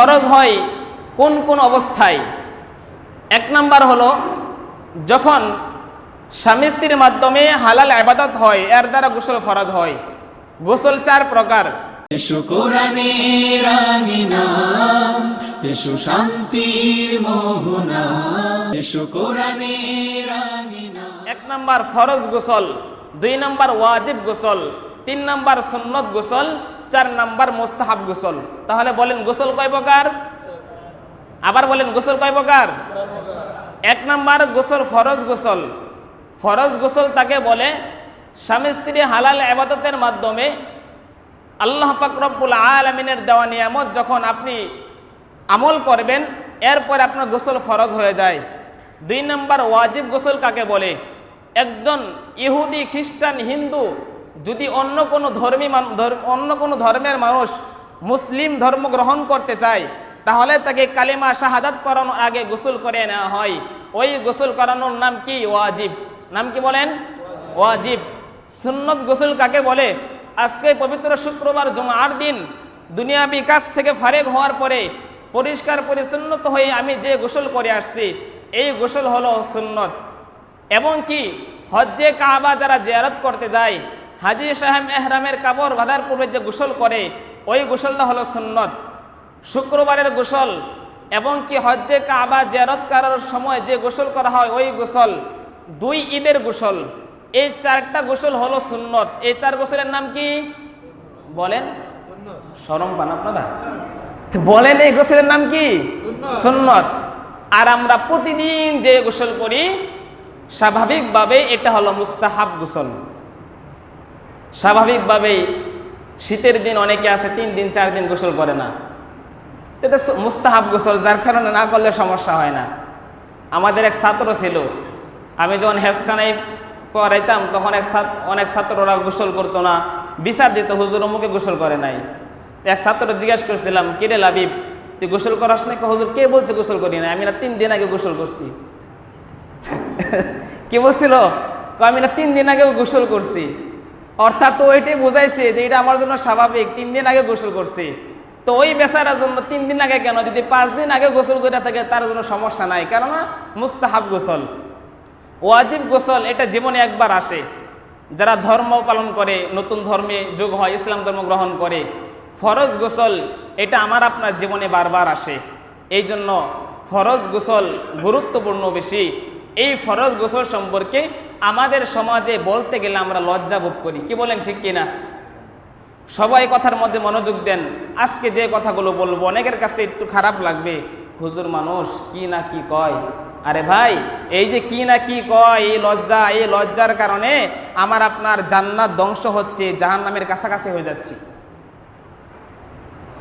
ফরজ হয় কোন কোন অবস্থায়? এক নাম্বার হলো যখন স্বামী স্ত্রীর মাধ্যমে হালাল আবাদত হয় এর দ্বারা গোসল ফরজ হয়। গোসল চার প্রকার। এসো কোরআনের আঙিনা এসো শান্তির মোহনা এসো কোরআনের আঙিনা। এক নাম্বার ফরজ গোসল দুই নাম্বার ওয়াজিব গোসল তিন নাম্বার সুন্নত গোসল চার নাম্বার মোস্তাহাব গোসল। তাহলে বলেন গোসল কয় প্রকার? আবার বলেন গোসল কয় প্রকার? এক নাম্বার গোসল ফরজ গোসল। ফরজ গোসল তাকে বলে স্বামী স্ত্রী হালাল আবাদতের মাধ্যমে আল্লাহ পাক রব্বুল আলমিনের দেওয়া নিয়ামত যখন আপনি আমল করবেন, এরপর আপনার গোসল ফরজ হয়ে যায়। দুই নম্বর ওয়াজিব গোসল কাকে বলে? একজন ইহুদি, খ্রিস্টান, হিন্দু যদি অন্য কোনো ধর্মী অন্য কোনো ধর্মের মানুষ মুসলিম ধর্ম গ্রহণ করতে চায়, তাহলে তাকে কালিমা শাহাদাত পড়ানোর আগে গোসল করে নেওয়া হয়। ওই গোসল করানোর নাম কি? ওয়াজিব। নাম কি বলেন? ওয়াজিব। সুন্নত গোসল কাকে বলে? আজকে পবিত্র শুক্রবার জমার দিন, দুনিয়াবি কাজ থেকে ফারেক হওয়ার পরে পরিষ্কার পরিচ্ছন্নত হয়ে আমি যে গোসল করে আসছি, এই গোসল হলো সুন্নত। এবং কি? হজ্জে কাবা যারা জেয়ারত করতে যায় হাজি সাহেব এহরামের কাপড় বাঁধার পূর্বে যে গোসল করে ওই গোসলটা হলো সুন্নত। শুক্রবারের গোসল এবং কি হজ্জে কাবা জিয়ারত করার সময় যে গোসল করা হয় ওই গোসল দুই ঈদের গোসল। এই চারটা গোসল হলো সুন্নত। এই চার গোসলের নাম কি? বলেন। সরম পান আপনারা? বলেন এই গোসলের নাম কি? সুন্নত। আর আমরা প্রতিদিন যে গোসল করি স্বাভাবিকভাবে এটা হলো মুস্তাহাব গোসল। স্বাভাবিকভাবেই শীতের দিন অনেকে আছে, তিন দিন, চার দিন গোসল করে না। এটা মুস্তাহাব গোসল, যার কারণে না করলে সমস্যা হয় না। আমাদের এক ছাত্র ছিল, আমি যখন হেফসখানায় পড়াইতাম, তখন এক অনেক ছাত্ররা গোসল করতো না। বিচার দিত, হুজুর অমুকে গোসল করে নাই। এক ছাত্র জিজ্ঞাসা করছিলাম, কিরে লাবিব, তুই গোসল করাস নাকি হুজুর, কে বলছে গোসল করি না আমি না তিন দিন আগে গোসল করছি। কি বলছিল? আমি না তিন দিন আগে গোসল করছি। অর্থাৎ তো ওইটাই বোঝাইছে যে এটা আমার জন্য স্বাভাবিক, তিন দিন আগে গোসল করছি। তো ওই বেচারার জন্য তিন দিন আগে কেন? যদি পাঁচ দিন আগে গোসল করে থাকে, তার জন্য সমস্যা নাই। কেননা মুস্তাহাব গোসল, ওয়াজিব গোসল, এটা জীবনে একবার আসে। যারা ধর্ম পালন করে, নতুন ধর্মে যোগ হয়, ইসলাম ধর্ম গ্রহণ করে, ফরজ গোসল, এটা আমার আপনার জীবনে বারবার আসে। এই জন্য ফরজ গোসল গুরুত্বপূর্ণ বেশি। এই ফরজ গোসল সম্পর্কে আমাদের সমাজে বলতে গেলে আমরা লজ্জা বোধ করি। কি বলেন ঠিক কিনা? সবাই কথার মধ্যে মনোযোগ দেন। আজকে যে কথাগুলো বলব, অনেকের কাছে একটু খারাপ লাগবে। হুজুর মানুষ, কি না কি কয়? আরে ভাই, এই যে কি না কি কয়, এই লজ্জা, এই লজ্জার কারণে আমার আপনার জান্নাত ধ্বংস হচ্ছে জাহান নামের কাছাকাছি হয়ে যাচ্ছি।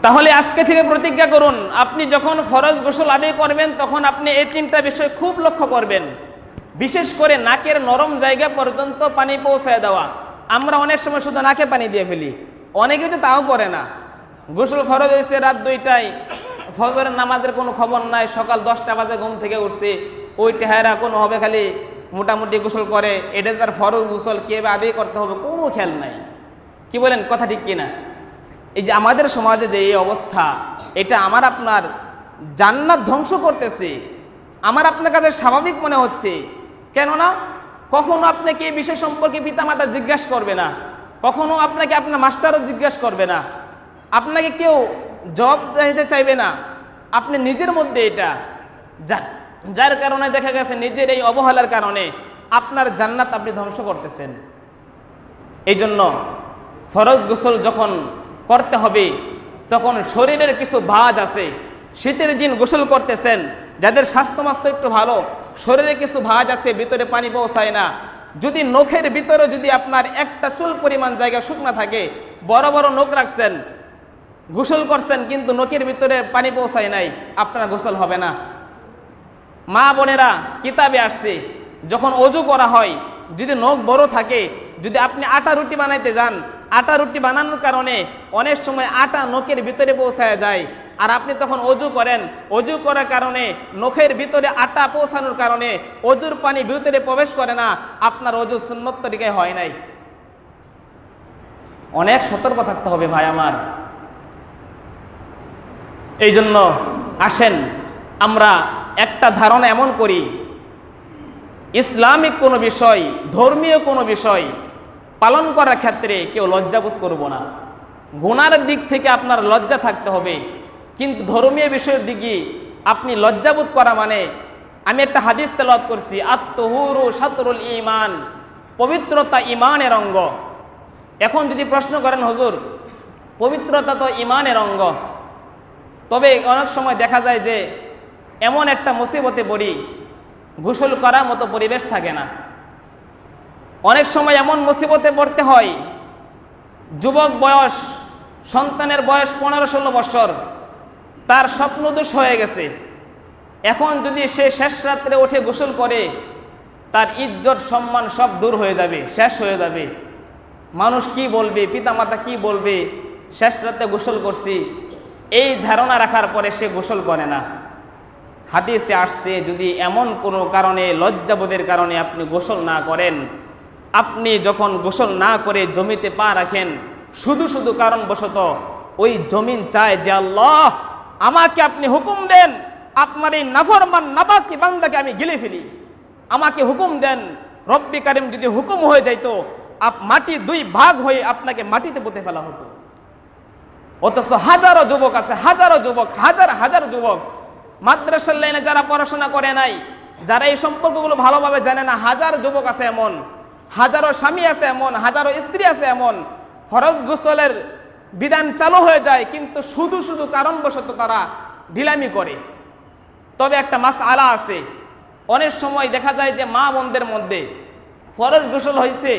তাহলে আজকে থেকে প্রতিজ্ঞা করুন, আপনি যখন ফরজ গোসল আদায় করবেন, তখন আপনি এই তিনটা বিষয় খুব লক্ষ্য করবেন। বিশেষ করে নাকের নরম জায়গা পর্যন্ত পানি পৌঁছায় দেওয়া। আমরা অনেক সময় শুধু নাকে পানি দিয়ে ফেলি। অনেকে তো তাও করে না। গোসল ফরজ হয়েছে রাত দুইটায়। ফজরের নামাজের কোনো খবর নাই। সকাল দশটা বাজে ঘুম থেকে উঠছে। ওই টেহারা কোনো হবে খালি মোটামুটি গোসল করে। এটা তার ফরজ গোসল। কে বা আদায় করতে হবে কোনো খেয়াল নাই। কি বলেন? কথা ঠিক কিনা? এই যে আমাদের সমাজে যে এই অবস্থা, এটা আমার আপনার জান্নাত ধ্বংস করতেছে। আমার আপনার কাছে স্বাভাবিক মনে হচ্ছে। কেননা কখনো আপনাকে এই বিষয় সম্পর্কে পিতামাতা জিজ্ঞাসা করবে না। কখনো আপনাকে আপনার মাস্টারও জিজ্ঞাসা করবে না। আপনাকে কেউ জবাব দিতে চাইবে না। আপনি নিজের মধ্যে এটা। যার যার কারণে দেখা গেছে নিজের এই অবহেলার কারণে আপনার জান্নাত আপনি ধ্বংস করতেছেন। এই জন্য ফরজ গোসল যখন করতে হবে, তখন শরীরের কিছু ভাজ আছে। শীতের দিন গোসল করতেছেন, যাদের স্বাস্থ্য মাস্ত একটু ভালো শরীরে কিছু ভাজ আছে, ভিতরে পানি পৌঁছায় না। যদি নখের ভিতরে যদি আপনার একটা চুল পরিমাণ জায়গা শুকনা থাকে, বড় বড় নখ রাখছেন গোসল করছেন, কিন্তু নখের ভিতরে পানি পৌঁছায় নাই, আপনার গোসল হবে না। মা বোনেরা, কিতাবে আসছে, যখন অজু করা হয়, যদি নখ বড় থাকে, যদি আপনি আটা রুটি বানাইতে যান, আটা রুটি বানানোর কারণে অনেক সময় আটা নখের ভিতরে পৌঁছায় যায় আর আপনি তখন অজু করেন। অজু করার কারণে নখের ভিতরে আটা পৌঁছানোর কারণে অজুর পানি ভিতরে প্রবেশ করে না, আপনার অজু সুন্নত হয় নাই। অনেক সতর্ক থাকতে হবে ভাই আমার। এই জন্য আসেন, আমরা একটা ধারণা এমন করি। ইসলামিক কোনো বিষয়, ধর্মীয় কোনো বিষয় পালন করার ক্ষেত্রে কেউ লজ্জাবোধ করব না। গুনার দিক থেকে আপনার লজ্জা থাকতে হবে। কিন্তু ধর্মীয় বিষয়ের দিকে আপনি লজ্জাবোধ করা মানে আমি একটা হাদিস তেলাওয়াত করছি আত্মহুরু সাতরুল ইমান পবিত্রতা ইমানের অঙ্গ। এখন যদি প্রশ্ন করেন, হুজুর, পবিত্রতা তো ইমানের অঙ্গ। তবে অনেক সময় দেখা যায় যে, এমন একটা মুসিবতে পড়ি গোসল করার মতো পরিবেশ থাকে না। অনেক সময় এমন মুসিবতে পড়তে হয়, যুবক বয়স, সন্তানের বয়স পনেরো ষোলো বছর তার স্বপ্নদোষ হয়ে গেছে। এখন যদি সে শেষ রাত্রে উঠে গোসল করে, তার ইজ্জত, সম্মান সব দূর হয়ে যাবে, শেষ হয়ে যাবে। মানুষ কি বলবে, পিতামাতা কি বলবে, শেষ রাতে গোসল করছি, এই ধারণা রাখার পরে সে গোসল করে না। হাদিসে আসছে, যদি এমন কোনো কারণে, লজ্জাবোধের কারণে আপনি গোসল না করেন, আপনি যখন গোসল না করে জমিতে পা রাখেন, শুধু শুধু কারণবশত ওই জমিন চায় যে আল্লাহ আমাকে আপনি হুকুম দেন, আপনার এই নাফরমান নাবাকি বান্দাকে আমি গিলে ফেলি। আমাকে হুকুম দেন, রব্বি কারিম যদি হুকুম হয়ে যাইতো, আপ মাটি দুই ভাগ হয়ে আপনাকে মাটিতে পুঁতে ফেলা হতো। অথচ হাজারো যুবক আছে, হাজারো যুবক, হাজার হাজার যুবক, মাদ্রাসার লাইনে যারা পড়াশোনা করে নাই, যারা এই সম্পর্কগুলো ভালোভাবে জানে না, হাজার যুবক আছে এমন, হাজারো স্বামী আছে এমন, হাজারো স্ত্রী আছে এমন, ফরজ গোসলের বিধান চালু হয়ে যায়, কিন্তু শুধু শুধু কারণবশত তারা ঢিলামি করে। তবে একটা মাস আলা আছে। অনেক সময় দেখা যায় যে মা বোনদের মধ্যে ফরজ গোসল হয়েছে।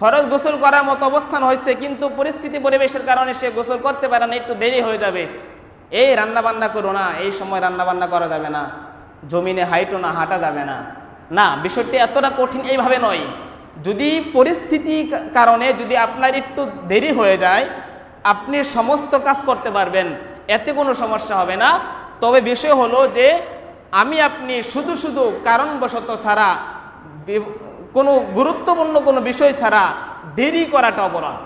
ফরজ গোসল করার মতো অবস্থান হয়েছে, কিন্তু পরিস্থিতি পরিবেশের কারণে সে গোসল করতে পারে না, একটু দেরি হয়ে যাবে। এই রান্না বান্না করো না, এই সময় রান্না বান্না করা যাবে না। জমিনে হাইটো না, হাঁটা যাবে না। না, বিষয়টি এতটা কঠিন এইভাবে নয়। যদি পরিস্থিতি কারণে যদি আপনার একটু দেরি হয়ে যায় আপনি সমস্ত কাজ করতে পারবেন, এতে কোনো সমস্যা হবে না। তবে বিষয় হলো যে, আমি আপনি শুধু শুধু কারণবশত ছাড়া কোনো গুরুত্বপূর্ণ কোনো বিষয় ছাড়া দেরি করাটা অপরাধ।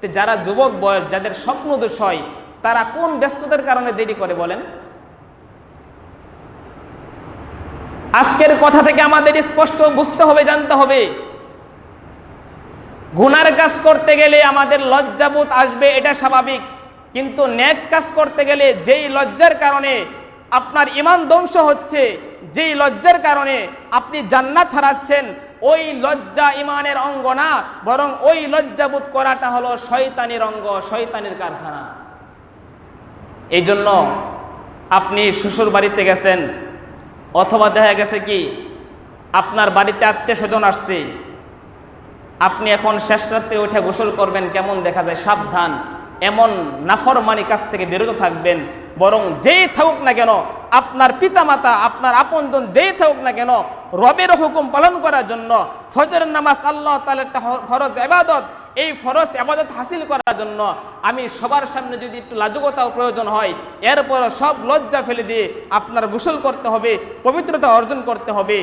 তো যারা যুবক বয়স, যাদের স্বপ্ন দোষ হয়, তারা কোন ব্যস্ততার কারণে দেরি করে বলেন? আজকের কথা থেকে আমাদের স্পষ্ট বুঝতে হবে, জানতে হবে গুনার কাজ করতে গেলে আমাদের লজ্জাবোধ আসবে, এটা স্বাভাবিক। কিন্তু ন্যাক কাজ করতে গেলে যেই লজ্জার কারণে আপনার ইমান ধ্বংস হচ্ছে, যেই লজ্জার কারণে আপনি জান্নাত হারাচ্ছেন, ওই লজ্জা ইমানের অঙ্গ না, বরং ওই লজ্জাবোধ করাটা হলো শয়তানের অঙ্গ, শয়তানের কারখানা। এই জন্য আপনি শ্বশুর বাড়িতে গেছেন, অথবা দেখা গেছে কি, আপনার বাড়িতে আত্মীয় স্বজন আসছে আপনি এখন শেষ রাত্রে উঠে গোসল করবেন, কেমন দেখা যায়? সাবধান। এমন নাফরমানি কাছ থেকে বিরত থাকবেন। বরং যেই থাকুক না কেন, আপনার পিতামাতা, আপনার আপনজন যেই থাকুক না কেন, রবের হুকুম পালন করার জন্য ফজরের নামাজ আল্লাহ তাআলার একটা ফরজ এবাদত এই ফরজ এবাদত হাসিল করার জন্য আমি সবার সামনে যদি একটু লাজুকতাও প্রয়োজন হয় এরপর সব লজ্জা ফেলে দিয়ে আপনার গোসল করতে হবে, পবিত্রতা অর্জন করতে হবে।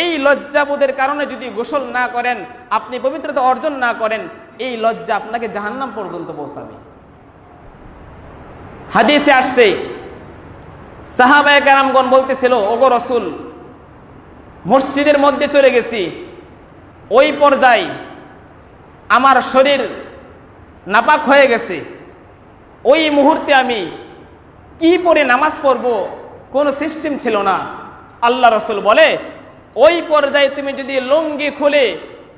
এই লজ্জাবোধের কারণে যদি গোসল না করেন, আপনি পবিত্রতা অর্জন না করেন, এই লজ্জা আপনাকে জাহান্নাম পর্যন্ত পৌঁছাবে। হাদিসে আসছে, সাহাবায়ে কারামগণ বলতেছিল, ওগো রসুল, মসজিদের মধ্যে চলে গেছি। ওই পর্যায়ে আমার শরীর নাপাক হয়ে গেছে। ওই মুহূর্তে আমি কি পরে নামাজ পড়ব? কোনো সিস্টেম ছিল না। আল্লাহ রসুল বলে ওই পর্যায়ে তুমি যদি লুঙ্গি খুলে,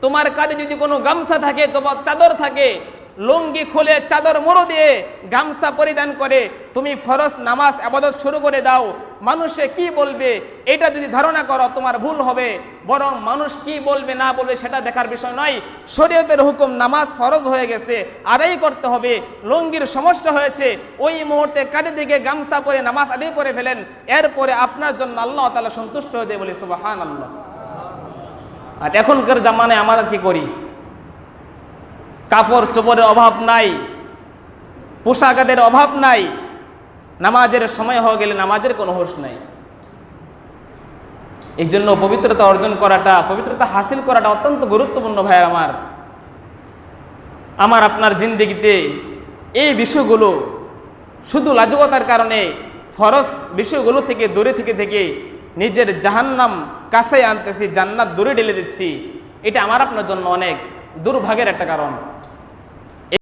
তোমার কাঁধে যদি কোনো গামছা থাকে, তোমার চাদর থাকে লুঙ্গি খুলে চাদর মোড়ো দিয়ে গামছা পরিধান করে, তুমি ফরজ নামাজ আবাদত শুরু করে দাও। মানুষে কি বলবে? এটা যদি ধারণা করো, তোমার ভুল হবে। বরং মানুষ কি বলবে, না বলবে, সেটা দেখার বিষয় নয়। শরীয়তের হুকুম, নামাজ ফরজ হয়ে গেছে আদায় করতে হবে। লুঙ্গির সমস্যা হয়েছে, ওই মুহূর্তে কাঁধে দিকে গামছা পরে নামাজ আদায় করে ফেলেন। এরপরে আপনার জন্য আল্লাহ তালা সন্তুষ্ট হয়ে যায় বলে সুবাহান আল্লাহ আর এখনকার জামানায় আমরা কি করি? কাপড় চোপড়ের অভাব নাই, পোশাকাদের অভাব নাই, নামাজের সময় হয়ে গেলে নামাজের কোনো হোশ নাই। এই জন্য পবিত্রতা অর্জন করাটা, পবিত্রতা হাসিল করাটা অত্যন্ত গুরুত্বপূর্ণ ভাই আমার। আমার আপনার জিন্দিগিতে এই বিষয়গুলো শুধু লাজুকতার কারণে ফরস বিষয়গুলো থেকে, দূরে থেকে থেকে নিজের জাহান্নাম কাছে আনতেছি, জান্নাত দূরে ঢেলে দিচ্ছি। এটা আমার আপনার জন্য অনেক দুর্ভাগের একটা কারণ।